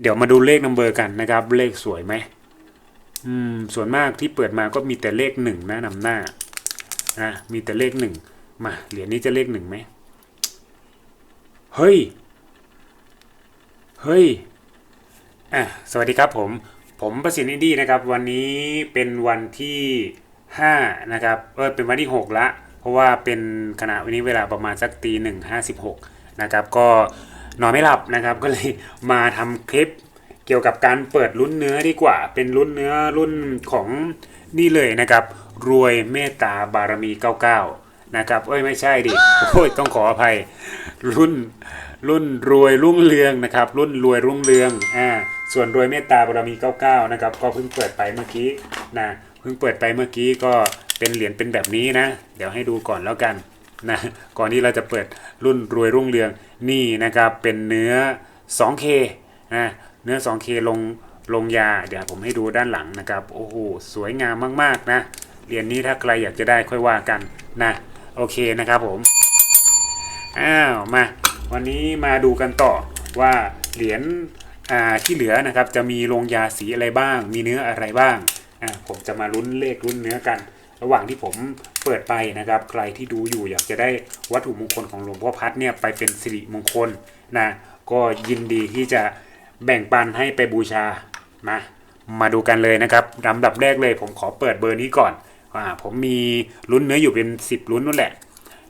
เดี๋ยวมาดูเลขนัมเบอร์กันนะครับ เลขสวยไหมอืมส่วนมากที่เปิดมาก็มีแต่เลขหนึ่งนะนำหน้านะมีแต่เลขหนึ่งมาเหรียญนี้จะเลขหนึ่งไหมเฮ้ย เฮ้ยอะสวัสดีครับผม ผมประสิทธิ์อินดี้นะครับ วันนี้เป็นวันที่5นะครับเออเป็นวันที่ 6 ละ เพราะว่าเป็นขณะวันนี้เวลาประมาณสักตีหนึ่งห้าสิบหกนะครับก็ นอนไม่หลับนะครับ ก็เลยมาทำคลิปเกี่ยวกับการเปิดรุ่นเนื้อดีกว่า เป็นรุ่นเนื้อรุ่นของนี่เลยนะครับ รวยเมตตาบารมี 99 นะครับ เอ้ยไม่ใช่ดิโอ้ยต้องขออภัย รุ่นรุ่นรวยรุ่งเรืองนะครับ รุ่นรวยรุ่งเรืองอ่าส่วนรวยเมตตาบารมี 99 นะครับ ก็เพิ่งเปิดไปเมื่อกี้นะเพิ่งเปิดไปเมื่อกี้ก็เป็นเหรียญเป็นแบบนี้นะ เดี๋ยวให้ดูก่อนแล้วกันนะก่อนที่เราจะเปิดรุ่นรวยรุ่งเรือง นี่นะครับเป็นเนื้อ 2K นะเนื้อ 2K ลงลงยา เดี๋ยวผมให้ดูด้านหลังนะครับ โอ้โห สวยงามมากๆนะ เหรียญนี้ถ้าใครอยากจะได้ค่อยว่ากันนะ โอเคนะครับผม อ้าว มา วันนี้มาดูกันต่อว่าเหรียญอ่าที่เหลือนะครับ จะมีลงยาสีอะไรบ้าง มีเนื้ออะไรบ้างอ่าผมจะมาลุ้นเลขลุ้นเนื้อกัน ระหว่างที่ผม เปิดไปนะครับ ใครที่ดูอยู่อยากจะได้วัตถุมงคลของหลวงพ่อพัดเนี่ยไปเป็นสิริมงคลนะก็ยินดีที่จะแบ่งปันให้ไปบูชามามาดูกันเลยนะครับลำดับแรกเลยผมขอเปิดเบอร์นี้ก่อนอ่าผมมีลุ้นเนื้ออยู่เป็น 10ลุ้นนั่นแหละ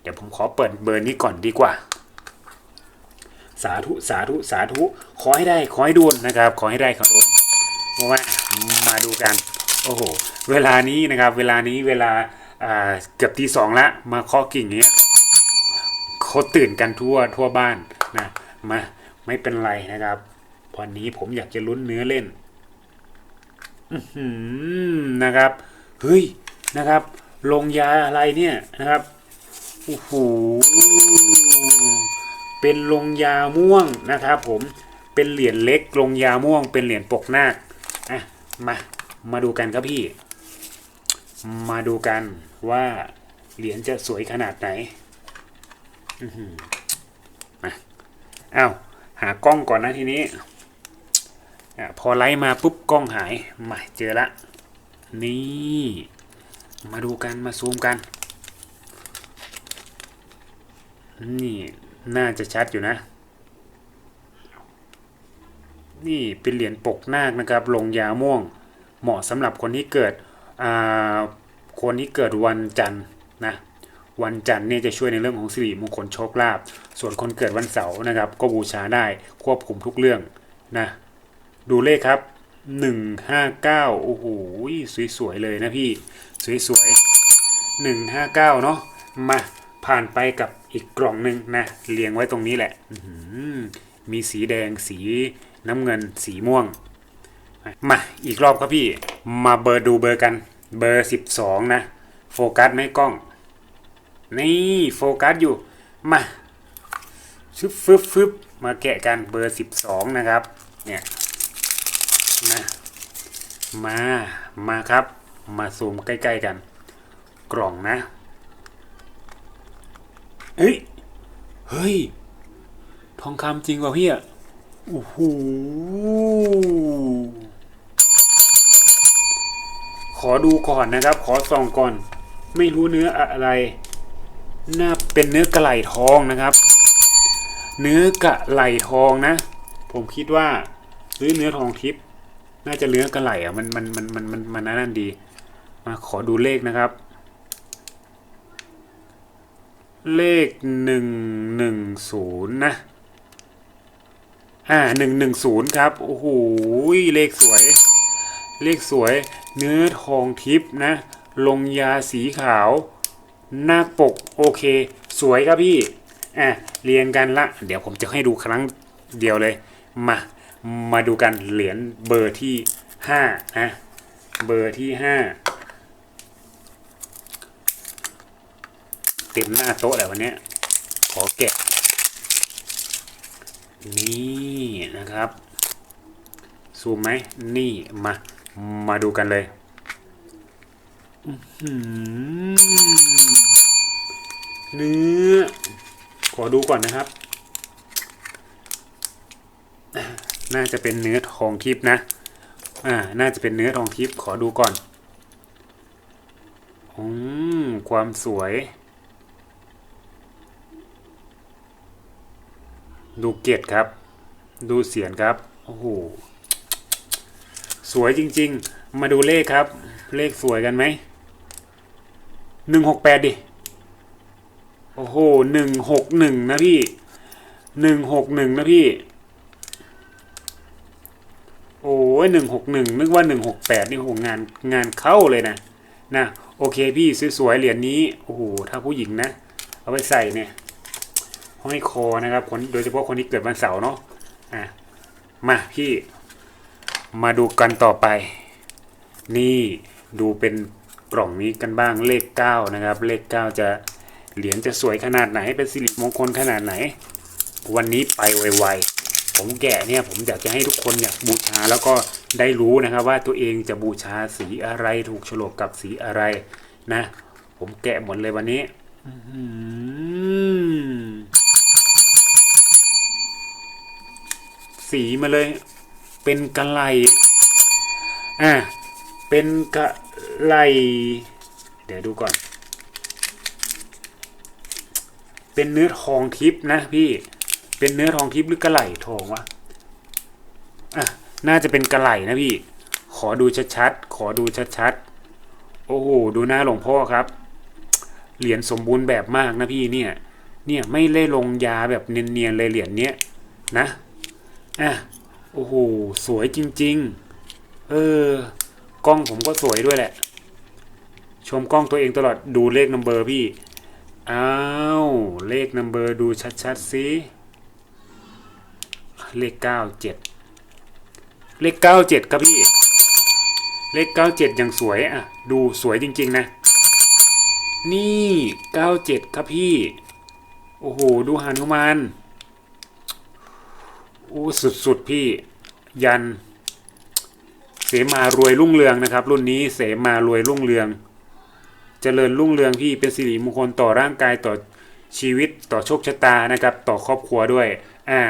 เดี๋ยวผมขอเปิดเบอร์นี้ก่อนดีกว่า สาธุสาธุสาธุขอให้ได้ขอให้โดนนะครับ ขอให้ได้ขอโดนเพราะว่ามาดูกัน โอ้โห เวลานี้นะครับ เวลานี้เวลาอ่า เกือบตีสองละมาเคาะกิ่งเงี้ยเขาตื่นกันทั่วทั่วบ้านนะมาไม่เป็นไรนะครับ วันนี้ผมอยากจะลุ้นเนื้อเล่นนะครับ เฮ้ยนะครับ ลงยาอะไรเนี่ยนะครับโอ้โหเป็นลงยาม่วงนะครับ ผมเป็นเหรียญเล็กลงยาม่วง เป็นเหรียญปกนาคอะมามาดูกันครับพี่ มาดูกันว่าเหรียญจะสวยขนาดไหนอื้อหือมาอ้าวหากล้องก่อนนะทีนี้อพอไลฟ์มาปุ๊บกล้องหายมาเจอละ นี่ มาดูกันมาซูมกัน นี่น่าจะชัดอยู่นะ นี่เป็นเหรียญปกนาคนะครับ ลงยาม่วง เหมาะสำหรับคนที่เกิด คนที่เกิดวันจันทร์นะวันจันทร์เนี่ยจะช่วยในเรื่องของสิริมงคลโชคลาภส่วนคนเกิดวันเสาร์นะครับ ก็บูชาได้ควบคุมทุกเรื่องนะดูเลขครับ 159 โอ้โหสวยๆเลยนะพี่ สวยๆ 159 เนาะมาผ่านไปกับอีกกล่องหนึ่งนะเรียงไว้ตรงนี้แหละ มีสีแดงสีน้ำเงินสีม่วง มาอีกรอบครับพี่มาเบอร์ดูเบอร์กัน เบอร์12นะ โฟกัสไหม่กล้อง นี่โฟกัสอยู่ มาฟึบฟึบฟึบมาแกะกันเบอร์12นะครับ เนี่ยนะมามาครับ มาซูมใกล้ๆกัน กล่องนะเฮ้ยเฮ้ย ทองคำจริงว่ะพี่อะโอ้โห ขอดูก่อนนะครับ ขอส่องก่อน ไม่รู้เนื้ออะไร น่าเป็นเนื้อกระไหลทองนะครับ เนื้อกระไหลทองนะ ผมคิดว่าหรือเนื้อทองทิพย์น่าจะเนื้อกระไหลอะมันมันมันมันมันมันนั่นดี มาขอดูเลขนะครับ เลขหนึ่งหนึ่งศูนย์นะอ่าหนึ่งหนึ่งศูนย์ครับ โอ้โหเลขสวย เลขสวยเนื้อทองทิพนะ ลงยาสีขาว หน้าปกโอเค สวยครับพี่อะเรียงกันละ เดี๋ยวผมจะให้ดูครั้งเดียวเลย มา มาดูกันเหรียญเบอร์ที่ห้านะเบอร์ที่ห้าเต็มหน้าโต๊ะแล้ววันนี้ขอแกะ นี่นะครับ ซูมไหม นี่มา มาดูกันเลยอื้อหือเนื้อ ขอดูก่อนนะครับ น่าจะเป็นเนื้อทองทิพย์นะ อ่า น่าจะเป็นเนื้อทองทิพย์ขอดูก่อนอืมความสวย ดูเกตครับ ดูเสียนครับ โอ้โห สวยจริง ๆ มาดูเลขครับ เลขสวยกันไหมหนึ่งหกแปดดิ โอ้โหหนึ่งหกหนึ่งนะพี่หนึ่งหกหนึ่งนะพี่ โอ้ยหนึ่งหกหนึ่งนึกว่าหนึ่งหกแปดนี่โหงานงานเข้าเลยนะนะโอเคพี่สวยๆเหรียญนี้โอ้โหถ้าผู้หญิงนะ เอาไปใส่เนี่ยห้อยคอนะครับคนโดยเฉพาะคนที่เกิดวันเสาร์เนาะอะมาพี่ มาดูกันต่อไป นี่ดูเป็นกล่องนี้กันบ้างเลข 9 นะครับ เลข 9 จะเหรียญจะสวยขนาดไหน เป็นสิริมงคลขนาดไหน วันนี้ไปไวๆ ผมแกะเนี่ยผมอยากจะให้ทุกคนเนี่ยบูชาแล้วก็ได้รู้นะครับว่าตัวเองจะบูชาสีอะไรถูกโฉลกกับสีอะไรนะ ผมแกะหมดเลยวันนี้สีมาเลย เป็นกะไลอะเป็นกะไลเดี๋ยวดูก่อน เป็นเนื้อทองทิพย์นะพี่เป็นเนื้อทองทิพย์หรือกะไลทองวะอะน่าจะเป็นกะไลนะพี่ ขอดูชัดๆขอดูชัดๆโอ้โหดูหน้าหลวงพ่อครับเหรียญสมบูรณ์แบบมากนะพี่เนี่ย เนี่ยไม่เล่ลงยาแบบเนียนๆเลยเหรียญเนี้ยนะ อะ โอ้โห สวยจริง ๆ เออ กล้องผมก็สวยด้วยแหละ ชมกล้องตัวเองตลอด ดูเลขนัมเบอร์พี่ อ้าว เลขนัมเบอร์ดูชัดๆสิเลขเก้าเจ็ดเลขเก้าเจ็ดครับพี่ เลขเก้าเจ็ดยังสวยอะ ดูสวยจริง ๆ นะ นี่เก้าเจ็ดครับพี่ โอ้โห ดูหานุมาน อ้สุดๆพี่ยัน เสมารวยรุ่งเรืองนะครับ รุ่นนี้เสมารวยรุ่งเรือง เจริญรุ่งเรืองพี่เป็นสิริมงคลต่อร่างกายต่อชีวิตต่อโชคชะตานะครับ ต่อครอบครัวด้วย อ่า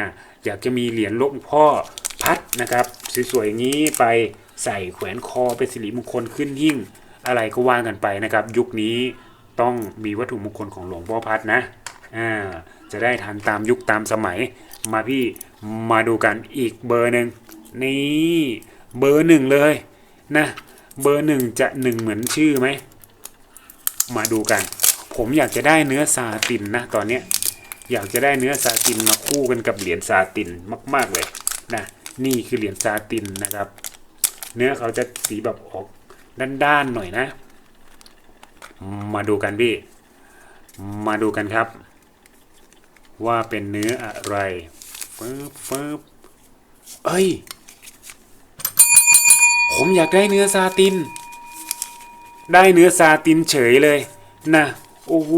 อยากจะมีเหรียญหลวงพ่อพัดนะครับสวยๆอย่างนี้ไปใส่แขวนคอเป็นสิริมงคลขึ้นหิ้งอะไรก็ว่ากันไปนะครับ ยุคนี้ต้องมีวัตถุมงคลของหลวงพ่อพัดนะอ่าจะได้ทันตามยุคตามสมัยมาพี่ มาดูกันอีกเบอร์หนึ่งนี่เบอร์หนึ่งเลยนะเบอร์หนึ่งจะหนึ่งเหมือนชื่อไหม มาดูกัน ผมอยากจะได้เนื้อซาตินนะตอนเนี้ยอยากจะได้เนื้อซาตินมาคู่กันกับเหรียญซาตินมาก ๆเลยนะนี่คือเหรียญซาตินนะครับ เนื้อเขาจะสีแบบออกด้านๆหน่อยนะ มาดูกันพี่ มาดูกันครับ ว่าเป็นเนื้ออะไร ฟิบฟิบเอ้ย ผมอยากได้เนื้อซาติน ได้เนื้อซาตินเฉยเลย นะ โอ้โห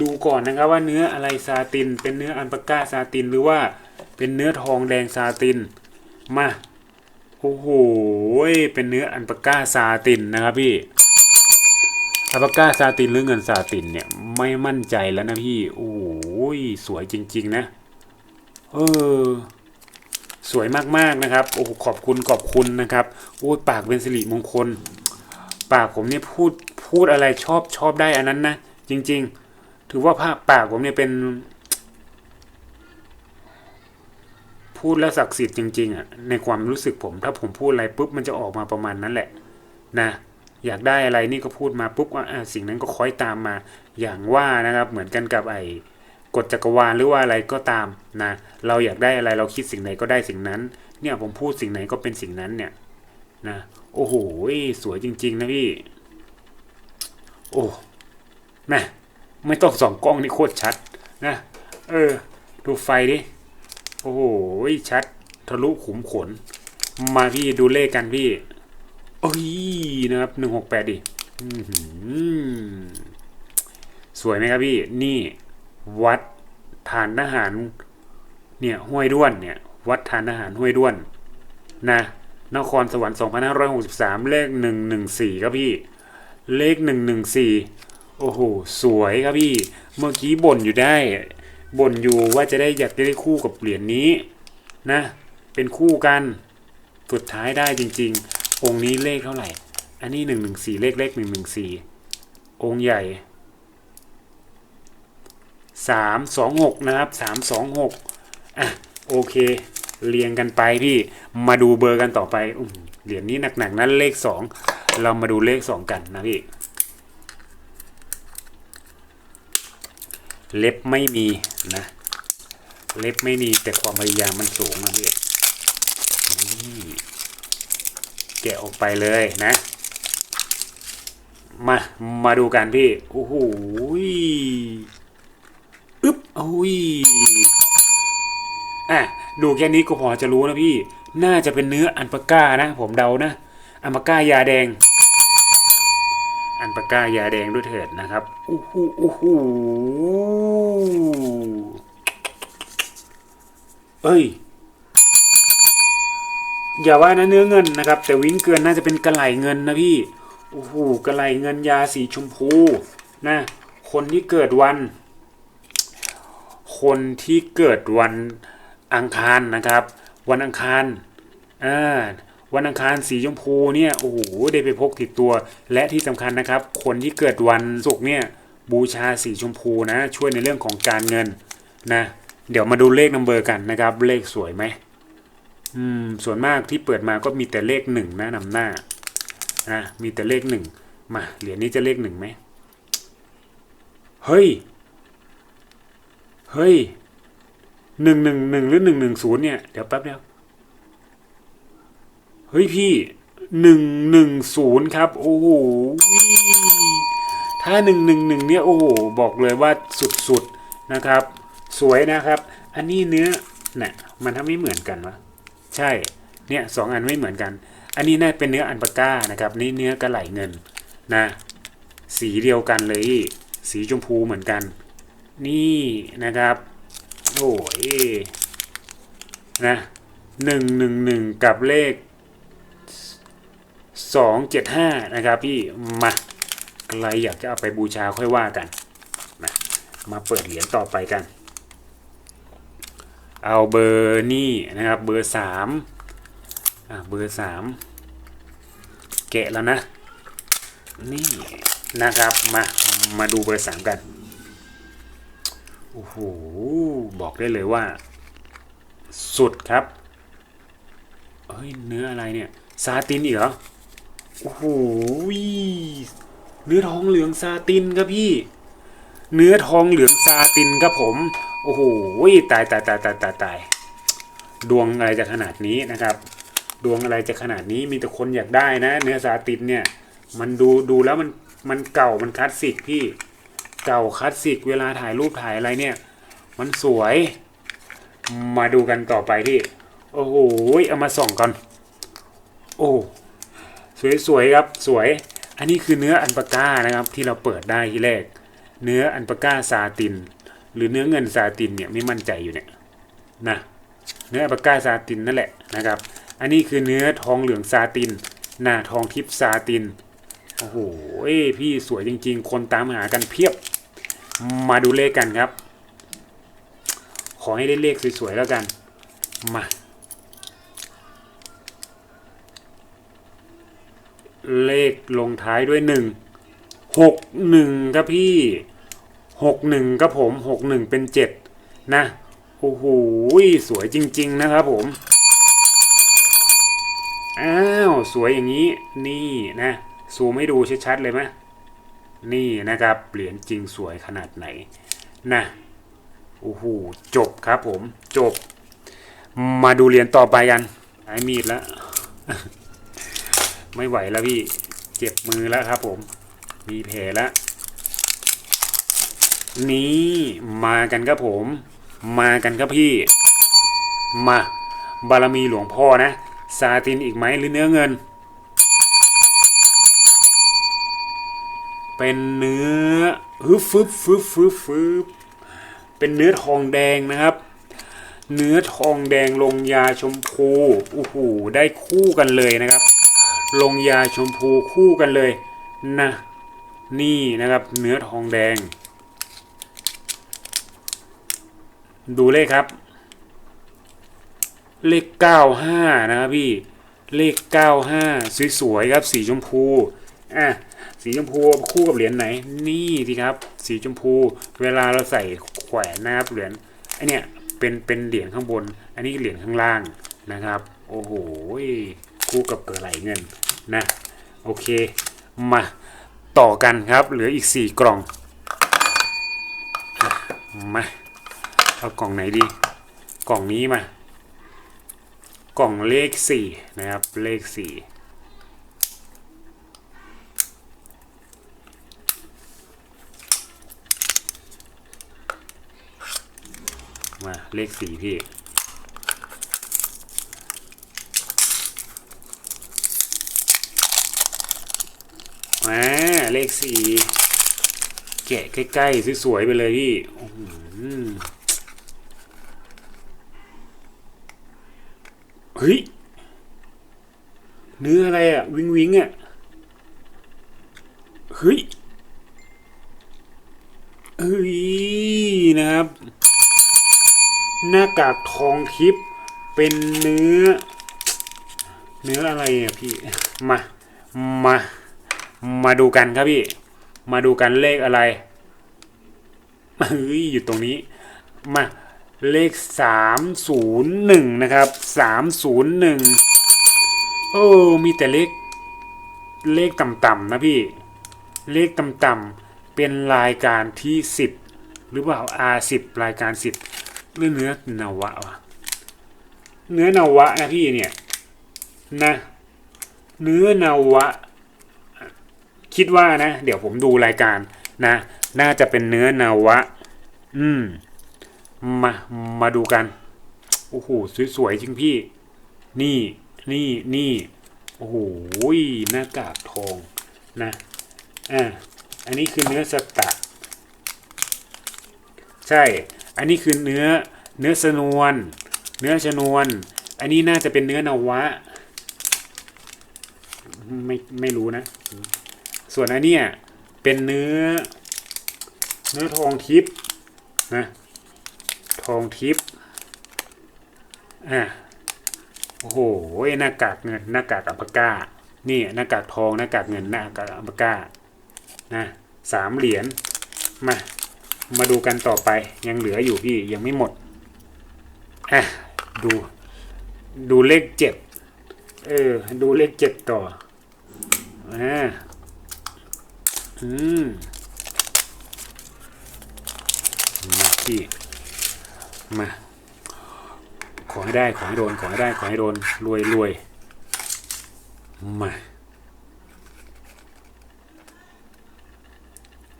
ดูก่อนนะครับว่าเนื้ออะไรซาติน เป็นเนื้ออันปาก้าซาตินหรือว่าเป็นเนื้อทองแดงซาติน มา โอ้โห เป็นเนื้ออันปาก้าซาตินนะครับพี่อันปาก้าซาตินหรือเงินซาตินเนี่ยไม่มั่นใจแล้วนะพี่ โอ้ โหยสวยจริง ๆ นะ เออ สวยมากๆนะครับ โอ้ขอบคุณขอบคุณนะครับ โอ้ปากเป็นสิริมงคล ปากผมเนี่ยพูดพูดอะไรชอบชอบได้อันนั้นนะ จริง ๆ ถือว่าภาพปากผมเนี่ยเป็น พูดแล้วศักดิ์สิทธิ์จริง ๆอะในความรู้สึกผม ถ้าผมพูดอะไรปุ๊บมันจะออกมาประมาณนั้นแหละ นะอยากได้อะไรนี่ก็พูดมาปุ๊บว่าสิ่งนั้นก็คอยตามมาอย่างว่านะครับ เหมือนกันกับไอ กฎจักรวาลหรือว่าอะไรก็ตามนะเราอยากได้อะไรเราคิดสิ่งไหนก็ได้สิ่งนั้น เนี่ยผมพูดสิ่งไหนก็เป็นสิ่งนั้นเนี่ยนะโอ้โหสวยจริง ๆ นะพี่ โอ้แม่ไม่ต้องส่องกล้องนี่โคตรชัดนะเออ ดูไฟดิโอ้โหชัด ทะลุขุมขน มาพี่ดูเลขกันพี่โอ้ยนะครับหนึ่งหกแปดดิสวยไหมครับพี่นี่ วัดฐานทหารเนี่ยห้วยด้วนเนี่ยวัดฐานทหารห้วยด้วนนะนครสวรรค์ 2563 เลข 114 ครับพี่ เลข 114 โอ้โห สวยครับพี่ เมื่อกี้บ่นอยู่ได้ บ่นอยู่ว่าจะได้อยากจะได้คู่กับเหรียญนี้นะ เป็นคู่กัน สุดท้ายได้จริง ๆ องค์นี้เลขเท่าไหร่ อันนี้หนึ่งหนึ่งสี่เลขเลขหนึ่งหนึ่งสี่องค์ใหญ่ สามสองหกนะครับสามสองหกอะโอเค เรียงกันไปพี่มาดูเบอร์กันต่อไปอเหรียญนี้หนักๆนั้นเลขสองเรามาดูเลขสองกันนะพี่เล็บไม่มีนะ เล็บไม่มีแต่ความพยายามมันสูงนะพี่แกะออกไปเลยนะ มา มาดูกันพี่ โอ้โห อึ๊บโอ้ยอะดูแค่นี้ก็พอจะรู้นะพี่ น่าจะเป็นเนื้ออันปาก้านะ ผมเดานะ อันปาก้ายาแดง อันปาก้ายาแดงด้วยเถิดนะครับโอ้หโอ้โหเอ้ย อย่าว่านะเนื้อเงินนะครับ แต่วิ้งเกินน่าจะเป็นกระไหลเงินนะพี่โอ้โหกระไหลเงินยาสีชมพู นะ คนที่เกิดวัน คนที่เกิดวันอังคารนะครับ วันอังคารอ่าวันอังคารสีชมพูเนี่ยโอ้โหได้ไปพกติดตัว และที่สำคัญนะครับ คนที่เกิดวันศุกร์เนี่ยบูชาสีชมพูนะ ช่วยในเรื่องของการเงินนะเดี๋ยวมาดูเลขนัมเบอร์กันนะครับ เลขสวยไหมอืมส่วนมากที่เปิดมาก็มีแต่เลขหนึ่งนะนำหน้านะมีแต่เลขหนึ่งมาเหรียญนี้จะเลขหนึ่งไหมเฮ้ย เฮ้ยหนึ่งหนึ่งหนึ่งหรือหนึ่งหนึ่งศูนย์เนี่ย เดี๋ยวแป๊บเดียวเฮ้ยพี่หนึ่งหนึ่งศูนย์ครับ โอ้โหถ้าหนึ่งหนึ่งหนึ่งเนี่ย โอ้โห บอกเลยว่าสุดๆนะครับ สวยนะครับ อันนี้เนื้อเนี่ยมันทำไม่เหมือนกันวะใช่ เนี่ยสองอันไม่เหมือนกัน อันนี้น่าเป็นเนื้ออันปาก้านะครับ นี่เนื้อกระไหลเงินนะ สีเดียวกันเลย สีชมพูเหมือนกัน นี่นะครับ โอ้ยนะหนึ่งหนึ่งหนึ่งกับเลขสองเจ็ดห้านะครับพี่มาใครอยากจะเอาไปบูชาค่อยว่ากันนะมาเปิดเหรียญต่อไปกัน เอาเบอร์นี่นะครับเบอร์สามอะเบอร์สามแกะแล้วนะ นี่นะครับมามาดูเบอร์สามกัน อ้โห บอกได้เลยว่า สุดครับ เฮ้ย เนื้ออะไรเนี่ย ซาตินอีกเหรอ โอ้โห เนื้อทองเหลืองซาตินครับพี่ เนื้อทองเหลืองซาตินครับผม โอ้โห ตายตายตายตายตายตายดวงอะไรจะขนาดนี้นะครับ ดวงอะไรจะขนาดนี้มีแต่คนอยากได้นะ เนื้อซาตินเนี่ย มันดูดูแล้วมันมันเก่ามันคลาสสิกพี่ เก่าคลาสสิกเวลาถ่ายรูปถ่ายอะไรเนี่ย มันสวย มาดูกันต่อไปพี่ โอ้โหเอามาส่องก่อน โอ้สวยๆครับสวย อันนี้คือเนื้ออันปาก้านะครับ ที่เราเปิดได้ที่แรก เนื้ออันปาก้าซาติน หรือเนื้อเงินซาตินเนี่ยไม่มั่นใจอยู่เนี่ยนะเนื้ออันปาก้าซาตินนั่นแหละนะครับ อันนี้คือเนื้อทองเหลืองซาตินหน้าทองทิพย์ซาติน โอ้โหพี่สวยจริง ๆ คนตามหากันเพียบ มาดูเลขกันครับ ขอให้ได้เลขสวยๆแล้วกัน มาเลขลงท้ายด้วยหนึ่งหกหนึ่งครับพี่หกหนึ่งครับผมหกหนึ่งเป็นเจ็ดนะโอ้โหสวยจริง ๆ นะครับผม อ้าว สวยอย่างนี้นี่นะ ซูมให้ดูชัดๆเลยไหมนี่นะครับ เหรียญจริงสวยขนาดไหนนะโอ้โหจบครับผม จบ มาดูเหรียญต่อไปกันใช้มีดแล้ว ไม่ไหวแล้วพี่ เจ็บมือแล้วครับผม มีแผลแล้วนี่มากันครับผม มากันครับพี่ มา บารมีหลวงพ่อนะ ซาตินอีกไหมหรือเนื้อเงิน เป็นเนื้อฮึบฟึบฟึบฟึบฟึบเป็นเนื้อทองแดงนะครับ เนื้อทองแดงลงยาชมพูโอ้โหได้คู่กันเลยนะครับ ลงยาชมพูคู่กันเลยนะนี่นะครับเนื้อทองแดง ดูเลขครับ เลขเก้าห้านะครับพี่เลขเก้าห้าสวยๆครับสีชมพูอะ สีชมพูคู่กับเหรียญไหน นี่สิครับ สีชมพู เวลาเราใส่แขวนนะครับเหรียญไอเนี่ยเป็นเป็นเหรียญข้างบน อันนี้เหรียญข้างล่างนะครับ โอ้โหคู่กับเกลือไหลเงินนะโอเค มาต่อกันครับ เหลืออีก 4 กล่องมาเอากล่องไหนดี กล่องนี้มา กล่องเลข 4 นะครับ เลข 4 เลขสี่พี่ มาเลขสี่แกะใกล้ๆสวยๆไปเลยพี่อื้อหือเฮ้ย เนื้ออะไรอะวิงวิงอะ หน้ากากทองทิพย์เป็นเนื้อ เนื้ออะไรอะพี่ มา มา มาดูกันครับพี่ มาดูกันเลขอะไรเฮ้ยอยู่ตรงนี้ มาเลข 301 นะครับ 301 โอ้ มีแต่เลข เลขต่ำๆนะพี่ เลขต่ำๆเป็นรายการที่ 10 หรือเปล่า R10 รายการ 10 หรือเนื้อนวะวะเนื้อนวะนะพี่เนี่ยนะเนื้อนวะ คิดว่านะ เดี๋ยวผมดูรายการนะ น่าจะเป็นเนื้อนวะ อืมมามาดูกันโอ้โหสวยๆจริงพี่ นี่นี่นี่โอ้โหหน้ากากทองนะอ่าอันนี้คือเนื้อสตะ ใช่ อันนี้คือเนื้อเนื้อสนวน เนื้อชนวน อันนี้น่าจะเป็นเนื้อนาวะ ไม่ไม่รู้นะ ส่วนอันนี้เป็นเนื้อ เนื้อทองทิพย์นะทองทิพย์อ่าโอ้โหหน้ากากเงินหน้ากากอัปปะก้านี่หน้ากากทองหน้ากากเงินหน้ากากอัปปะก้านะสามเหรียญมา มาดูกันต่อไปยังเหลืออยู่พี่ยังไม่หมดอะดูดูเลขเจ็ดเออ ดูเลขเจ็ดต่ออ่าอืมมาพี่มา ขอให้ได้ ขอให้โดน ขอให้ได้ ขอให้โดน รวยรวยมา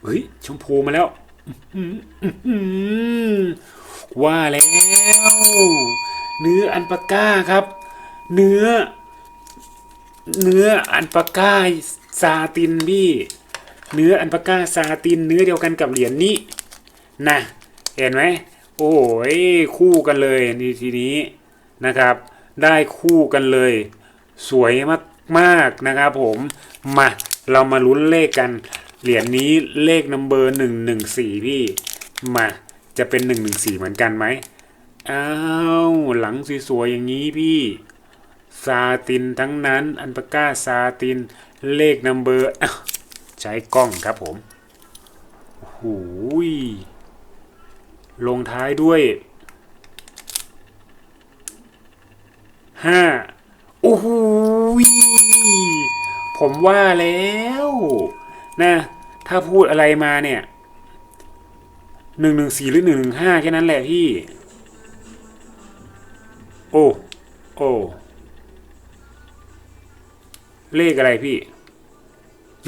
เฮ้ย ชมพูมาแล้ว ว่าแล้ว เนื้ออันปาก้าครับ เนื้อ เนื้ออันปาก้าซาตินพี่ เนื้ออันปาก้าซาติน เนื้อเดียวกันกับเหรียญนี้นะเห็นไหมโอ้ยคู่กันเลยนี่ทีนี้นะครับ ได้คู่กันเลย สวยมากๆนะครับผมมาเรามาลุ้นเลขกัน เหรียญนี้เลขนัมเบอร์หนึ่งหนึ่งสี่พี่ มาจะเป็นหนึ่งหนึ่งสี่เหมือนกันไหมอ้าวหลังสวยๆอย่างนี้พี่ซาตินทั้งนั้น อันปาก้าซาตินเลขนัมเบอร์ใช้กล้องครับผมโอ้โหยลงท้ายด้วยห้าโอ้โหผมว่าแล้ว นะถ้าพูดอะไรมาเนี่ยหนึ่งหนึ่งสี่หรือหนึ่งหนึ่งห้าแค่นั้นแหละพี่ โอ้โอ้เลขอะไรพี่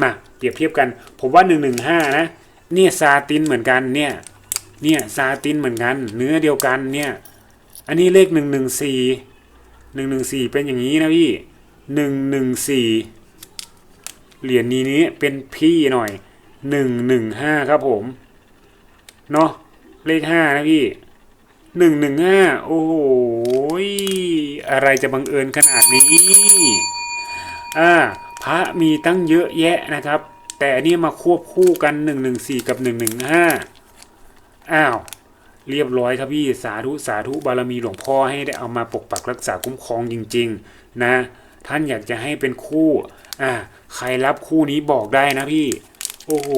มาเปรียบเทียบกัน ผมว่าหนึ่งหนึ่งห้านะเนี่ยซาตินเหมือนกันเนี่ย เนี่ยซาตินเหมือนกัน เนื้อเดียวกันเนี่ย อันนี้เลขหนึ่งหนึ่งสี่หนึ่งหนึ่งสี่เป็นอย่างนี้นะพี่หนึ่งหนึ่งสี่ เหรียญนี้นี้เป็นพี่หน่อยหนึ่งหนึ่งห้าครับผม เนาะเลขห้านะพี่หนึ่งหนึ่งห้าโอ้โหอะไรจะบังเอิญขนาดนี้อ่าพระมีตั้งเยอะแยะนะครับ แต่อันนี้มาควบคู่กัน114กับ115อ้าวเรียบร้อยครับพี่สาธุสาธุบารมีหลวงพ่อให้ได้เอามาปกปักรักษาคุ้มครองจริง ๆ นะ ท่านอยากจะให้เป็นคู่อ่า ใครรับคู่นี้บอกได้นะพี่ โอ้โห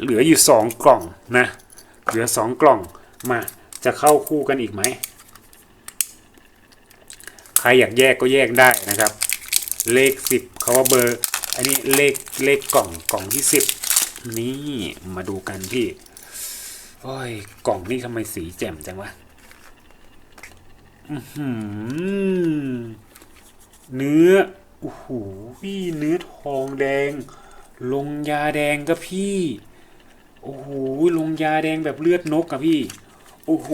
เหลืออยู่สองกล่องนะ เหลือสองกล่องมา จะเข้าคู่กันอีกไหม ใครอยากแยกก็แยกได้นะครับ เลขสิบเขาว่าเบอร์ อันนี้เลขเลขกล่องกล่องที่สิบนี่มาดูกันพี่โอ้ยกล่องนี่ทำไมสีแจ่มจังวะ อื้อหือ เนื้อโอ้โหพี่เนื้อทองแดง ลงยาแดงก็พี่โอ้โหลงยาแดงแบบเลือดนกอะพี่โอ้โห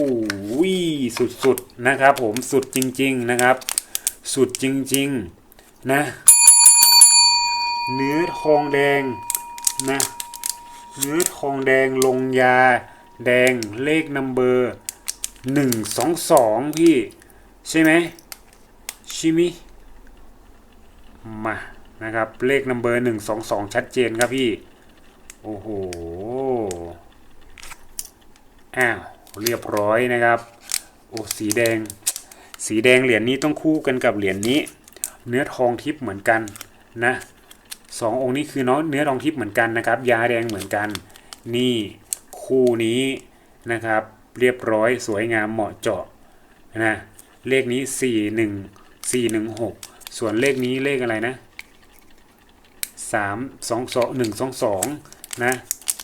สุดๆนะครับ ผมสุดจริง ๆนะครับ สุดจริง ๆ นะ เนื้อทองแดงนะเนื้อทองแดงลงยา แดงเลขนัมเบอร์หนึ่งสองสองพี่ ใช่ไหมชิมิ มานะครับเลขนัมเบอร์หนึ่งสองสองชัดเจนครับพี่ โอ้โห อ้าว เรียบร้อยนะครับ โอ้สีแดง สีแดงเหรียญนี้ต้องคู่กันกับเหรียญนี้ เนื้อทองทิพย์เหมือนกันนะสององค์นี้คือเนาะเนื้อทองทิพย์เหมือนกันนะครับ ยาแดงเหมือนกัน นี่คู่นี้นะครับ เรียบร้อยสวยงามเหมาะเจาะนะเลขนี้ 4 1 4 1 6 ส่วนเลขนี้เลขอะไรนะ3 2 2 1 2 2นะ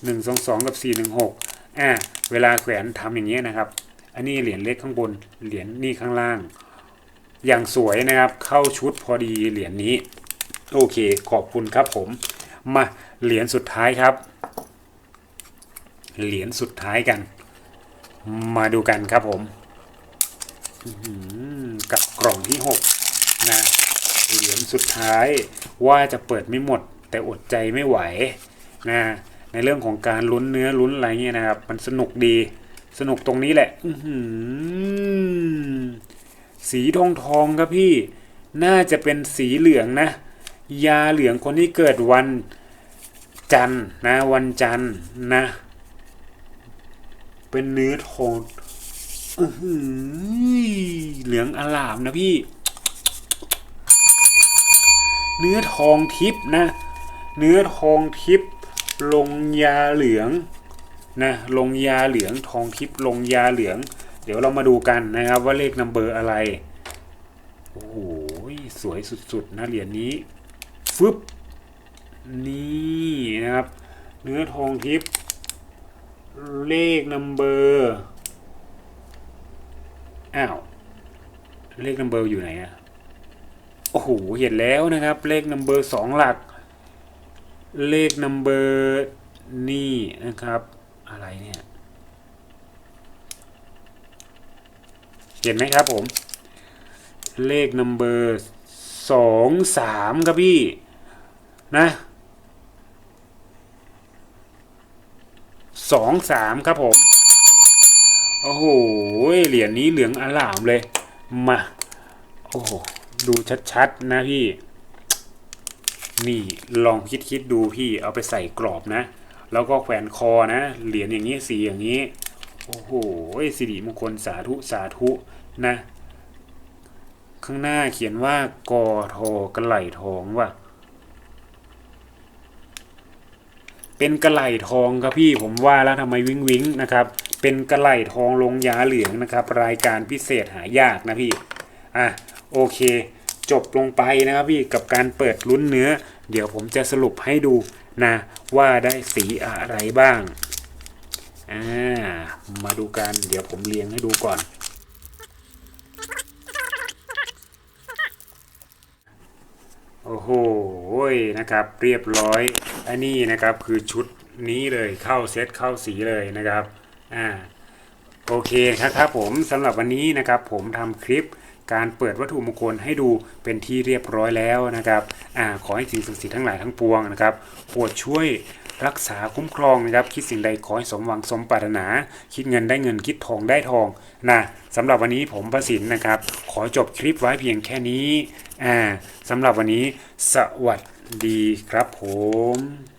1 2 2กับ4 1 6อ่าเวลาแขวนทำอย่างเงี้ยนะครับ อันนี้เหรียญเล็กข้างบนเหรียญนี่ข้างล่าง อย่างสวยนะครับเข้าชุดพอดีเหรียญนี้โอเคขอบคุณครับผม มาเหรียญสุดท้ายครับ เหรียญสุดท้ายกัน มาดูกันครับผมกับกล่องที่ 6 นะ เหรียญสุดท้ายว่าจะเปิดไม่หมด แต่อดใจไม่ไหวนะในเรื่องของการลุ้นเนื้อลุ้นอะไรเงี้ยนะครับ มันสนุกดีสนุกตรงนี้แหละอื้อหือสีทองทองครับพี่ น่าจะเป็นสีเหลืองนะ ยาเหลืองคนที่เกิดวันจันนะ วันจันนะ เป็นเนื้อทองอื้อหือเหลืองอลามนะพี่ เนื้อทองทิพย์นะ เนื้อทองทิพย์ลงยาเหลืองนะลงยาเหลืองทองทิพย์ลงยาเหลือง เดี๋ยวเรามาดูกันนะครับว่าเลขนัมเบอร์อะไร โอ้โหสวยสุดๆนะเหรียญนี้ฟึบนี่นะครับ เนื้อทองทิพย์เลขนัมเบอร์อ้าวเลขนัมเบอร์อยู่ไหนอะ โอ้โห เห็นแล้วนะครับ เลขนัมเบอร์สองหลัก เลขนัมเบอร์นี่นะครับ อะไรเนี่ย เห็นไหมครับผม เลขนัมเบอร์สองสามครับพี่ นะสองสามครับผม โอ้โห เหรียญนี้เหลืองอลามเลย มา โอ้โห ดูชัดๆนะพี่ นี่ลองคิดคิดๆดูพี่เอาไปใส่กรอบนะ แล้วก็แขวนคอนะ เหรียญอย่างนี้สีอย่างนี้ โอ้โหสิริมงคลสาธุสาธุนะ ข้างหน้าเขียนว่ากอทอกระไหลทองว่ะเป็นกระไหลทองครับพี่ผมว่าแล้วทำไมวิ้งวิ้งนะครับเป็นกระไหลทองลงยาเหลืองนะครับ รายการพิเศษหายากนะพี่อะ โอเค จบลงไปนะครับพี่กับการเปิดลุ้นเนื้อ เดี๋ยวผมจะสรุปให้ดูนะว่าได้สีอะไรบ้างอ่ามาดูกัน เดี๋ยวผมเรียงให้ดูก่อน โอ้โหนะครับ เรียบร้อย อันนี้นะครับคือชุดนี้เลยเข้าเซตเข้าสีเลยนะครับอ่าโอเคครับครับผมสำหรับวันนี้นะครับผมทำคลิป การเปิดวัตถุมงคลให้ดูเป็นที่เรียบร้อยแล้วนะครับอ่าขอให้สิ่งศักดิ์สิทธิ์ทั้งหลายทั้งปวงนะครับโปรดช่วยรักษาคุ้มครองนะครับ คิดสิ่งใดขอให้สมหวังสมปรารถนา คิดเงินได้เงินคิดทองได้ทองนะสำหรับวันนี้ผมประสินนะครับ ขอจบคลิปไว้เพียงแค่นี้อ่าสำหรับวันนี้สวัสดีครับผม